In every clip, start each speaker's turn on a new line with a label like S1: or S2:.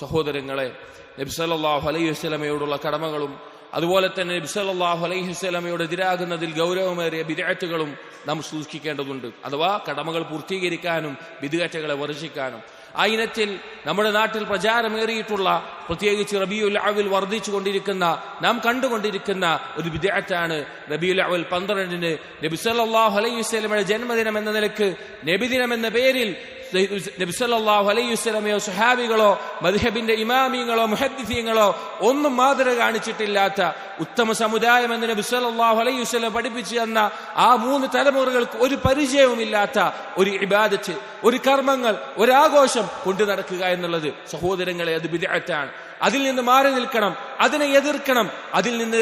S1: സഹോദരങ്ങളെ നബ്സല്ലാഹു അലൈഹി വസ്ലമയോടുള്ള കടമകളും അതുപോലെ തന്നെ നബ്സല്ലാഹു അലൈഹി വസ്ലമയോട് എതിരാകുന്നതിൽ ഗൗരവമേറിയ ബിദാറ്റുകളും നാം സൂക്ഷിക്കേണ്ടതുണ്ട്. അഥവാ കടമകൾ പൂർത്തീകരിക്കാനും വിദഗ്ധകളെ വർഷിക്കാനും ആ ഇനത്തിൽ നമ്മുടെ നാട്ടിൽ പ്രചാരമേറിയിട്ടുള്ള പ്രത്യേകിച്ച് റബിയുൽ അവൽ വർദ്ധിച്ചു കൊണ്ടിരിക്കുന്ന നാം കണ്ടുകൊണ്ടിരിക്കുന്ന ഒരു വിദഗ്ധാണ് റബിയുൽ അവൽ പന്ത്രണ്ടിന് നബി സല്ലല്ലാഹു അലൈഹി വസ്ലമയുടെ ജന്മദിനം എന്ന നിലയ്ക്ക് നബിദിനം എന്ന പേരിൽ നബി സല്ലല്ലാഹു അലൈഹി വസല്ലമയോ സുഹാബികളോ മദ്ഹബിന്റെ ഇമാമിങ്ങളോ മുഹദ്ദിഫീങ്ങളോ ഒന്നും മാതൃക കാണിച്ചിട്ടില്ലാത്ത ഉത്തമ സമുദായം എന്ന് നബി സല്ലല്ലാഹു അലൈഹി വസല്ലം പഠിപ്പിച്ചു തന്ന ആ മൂന്ന് തലമുറകൾക്ക് ഒരു പരിചയവുമില്ലാത്ത ഒരു ഇബാദത്ത് ഒരു കർമ്മങ്ങൾ ഒരാഘോഷം കൊണ്ടു നടക്കുക എന്നുള്ളത് സഹോദരങ്ങളെ അത് വിദഗ്ധാണ് അതിൽ നിന്ന് മാറി നിൽക്കണം അതിനെ എതിർക്കണം. അതിൽ നിന്ന്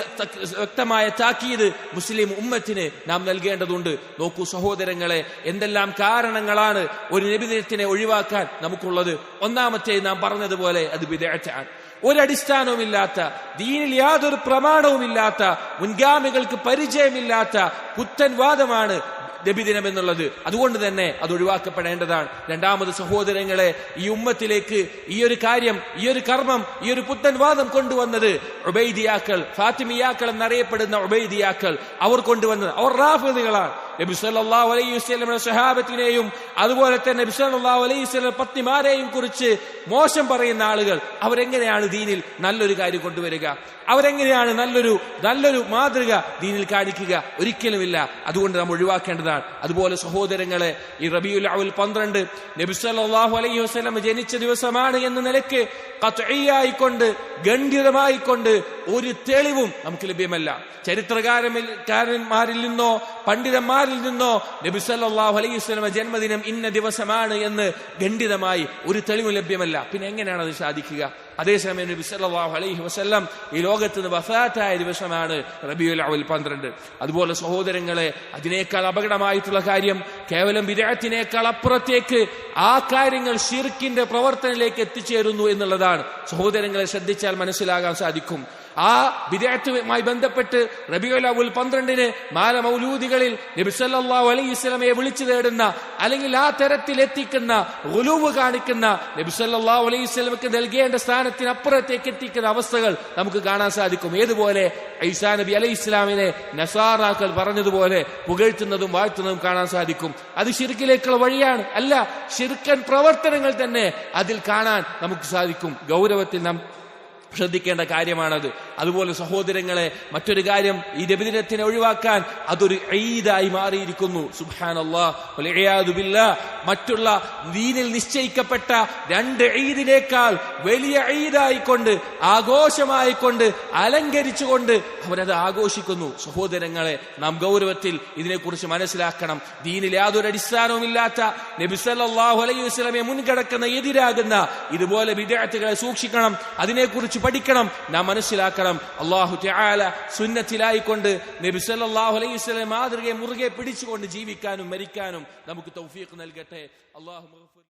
S1: വ്യക്തമായ താക്കീത് മുസ്ലിം ഉമ്മത്തിന് നാം നൽകേണ്ടതുണ്ട്. നോക്കൂ സഹോദരങ്ങളെ എന്തെല്ലാം കാരണങ്ങളാണ് ഒരു നബിദിനത്തിനെ ഒഴിവാക്കാൻ നമുക്കുള്ളത്. ഒന്നാമത്തെ നാം പറഞ്ഞതുപോലെ അത് വിദേശമാണ് ഒരടിസ്ഥാനവുമില്ലാത്ത ദീനിൽ യാതൊരു പ്രമാണവുമില്ലാത്ത മുൻഗാമികൾക്ക് പരിചയമില്ലാത്ത കുത്തൻ വാദമാണ് നബിദിനം എന്നുള്ളത് അതുകൊണ്ട് തന്നെ അത് ഒഴിവാക്കപ്പെടേണ്ടതാണ്. രണ്ടാമത് സഹോദരങ്ങളെ ഈ ഉമ്മത്തിലേക്ക് ഈ ഒരു കാര്യം ഈ ഒരു കർമ്മം ഈ ഒരു പുത്തൻ വാദം കൊണ്ടുവന്നത് ഉബൈദിയാക്കൾ ഫാത്തിമിയാക്കൾ എന്നറിയപ്പെടുന്ന ഉബൈദിയാക്കൾ അവർ കൊണ്ടുവന്നത്. അവർ റാഫിദുകളാണ്. നബി അലൈഹി വസല്ലമയുടെ സഹാബത്തിനെയും അതുപോലെ തന്നെ അലൈഹി വസല്ലം പത്നിമാരെയും കുറിച്ച് മോശം പറയുന്ന ആളുകൾ അവരെങ്ങനെയാണ് ദീനിൽ നല്ലൊരു കാര്യം കൊണ്ടുവരിക? അവരെങ്ങനെയാണ് നല്ലൊരു നല്ലൊരു മാതൃക ദീനിൽ കാണിക്കുക? ഒരിക്കലുമില്ല. അതുകൊണ്ട് നാം ഒഴിവാക്കേണ്ടതാണ്. അതുപോലെ സഹോദരങ്ങളെ ഈ റബിയുൽ അവൽ പന്ത്രണ്ട് നബി സല്ലല്ലാഹു അലൈഹി വസ്ലം ജനിച്ച ദിവസമാണ് എന്ന നിലയ്ക്ക് കൊണ്ട് ഗണ്ഡിതമായിക്കൊണ്ട് ഒരു തെളിവും നമുക്ക് ലഭ്യമല്ല. ചരിത്രകാരന്മാരിൽ നിന്നോ പണ്ഡിതന്മാരിൽ നിന്നോ നബി സല്ലാഹു അലൈഹി വസല്ലം ജന്മദിനം ഇന്ന ദിവസമാണ് എന്ന് ഖണ്ഡിതമായി ഒരു തെളിവ് ലഭ്യമല്ല. പിന്നെ എങ്ങനെയാണ് അത് സാധിക്കുക അതേസമയം നബി സല്ലല്ലാഹു അലൈഹി വസ്ല്ലാം ഈ ലോകത്ത് വഫാത്തായ ദിവസമാണ് റബിയുൽ അവൽ പന്ത്രണ്ട്. അതുപോലെ സഹോദരങ്ങളെ അതിനേക്കാൾ അപകടമായിട്ടുള്ള കാര്യം കേവലം വിരാത്തിനേക്കാൾ അപ്പുറത്തേക്ക് ആ കാര്യങ്ങൾ ഷിർക്കിന്റെ പ്രവർത്തനത്തിലേക്ക് എത്തിച്ചേരുന്നു എന്നുള്ളതാണ്. സഹോദരങ്ങളെ ശ്രദ്ധിച്ചാൽ മനസ്സിലാകാൻ സാധിക്കും. ആ വിദേഹത്തുമായി ബന്ധപ്പെട്ട് റബിയുൽ അവൽ പന്ത്രണ്ടിന് മാല മൗലൂദികളിൽ നബി സല്ലല്ലാഹു അലൈഹി വസല്ലമയെ വിളിച്ചു തേടുന്ന അല്ലെങ്കിൽ ആ തരത്തിൽ എത്തിക്കുന്ന ഉലൂവ് കാണിക്കുന്ന നബി സല്ലല്ലാഹു അലൈഹി ഇസ്ലമക്ക് നൽകേണ്ട സ്ഥാനത്തിനപ്പുറത്തേക്ക് എത്തിക്കുന്ന അവസ്ഥകൾ നമുക്ക് കാണാൻ സാധിക്കും. ഏതുപോലെ ഐസാ നബി അലൈഹി ഇസ്ലാമിനെ നസാറാക്കൾ പറഞ്ഞതുപോലെ പുകഴ്ത്തുന്നതും വാഴ്ത്തുന്നതും കാണാൻ സാധിക്കും. അത് ശിർക്കിലേക്കുള്ള വഴിയാണ്. അല്ല ശിർക്കൻ പ്രവർത്തനങ്ങൾ തന്നെ അതിൽ കാണാൻ നമുക്ക് സാധിക്കും. ഗൗരവത്തിൽ നാം ശ്രദ്ധിക്കേണ്ട കാര്യമാണത്. അതുപോലെ സഹോദരങ്ങളെ മറ്റൊരു കാര്യം ഈ രബിദിനത്തിനെ ഒഴിവാക്കാൻ അതൊരു ഈദായി മാറിയിരിക്കുന്നു. സുബാനല്ലാ മറ്റുള്ള ദീനിൽ നിശ്ചയിക്കപ്പെട്ട രണ്ട് ഈദിനേക്കാൾ വലിയ ഈദായിക്കൊണ്ട് ആഘോഷമായിക്കൊണ്ട് അലങ്കരിച്ചുകൊണ്ട് അവരത് ആഘോഷിക്കുന്നു. സഹോദരങ്ങളെ നാം ഗൗരവത്തിൽ ഇതിനെക്കുറിച്ച് മനസ്സിലാക്കണം. ദീനിൽ യാതൊരു അടിസ്ഥാനവുമില്ലാത്ത നബിസല്ലാഹു അലൈഹി വസ്ലമെ മുൻകടക്കുന്ന എതിരാകുന്ന ഇതുപോലെ വിദ്യാർത്ഥികളെ സൂക്ഷിക്കണം അതിനെക്കുറിച്ച് പഠിക്കണം നാം മനസ്സിലാക്കണം. അള്ളാഹു ത്യാല സുന്നത്തിലായിക്കൊണ്ട് നബിസല്ലാഹു അലൈഹി വസല്ലം മാതൃകയെ മുറുകെ പിടിച്ചുകൊണ്ട് ജീവിക്കാനും മരിക്കാനും നമുക്ക് തൗഫീഖ് നൽകട്ടെ. അള്ളാഹു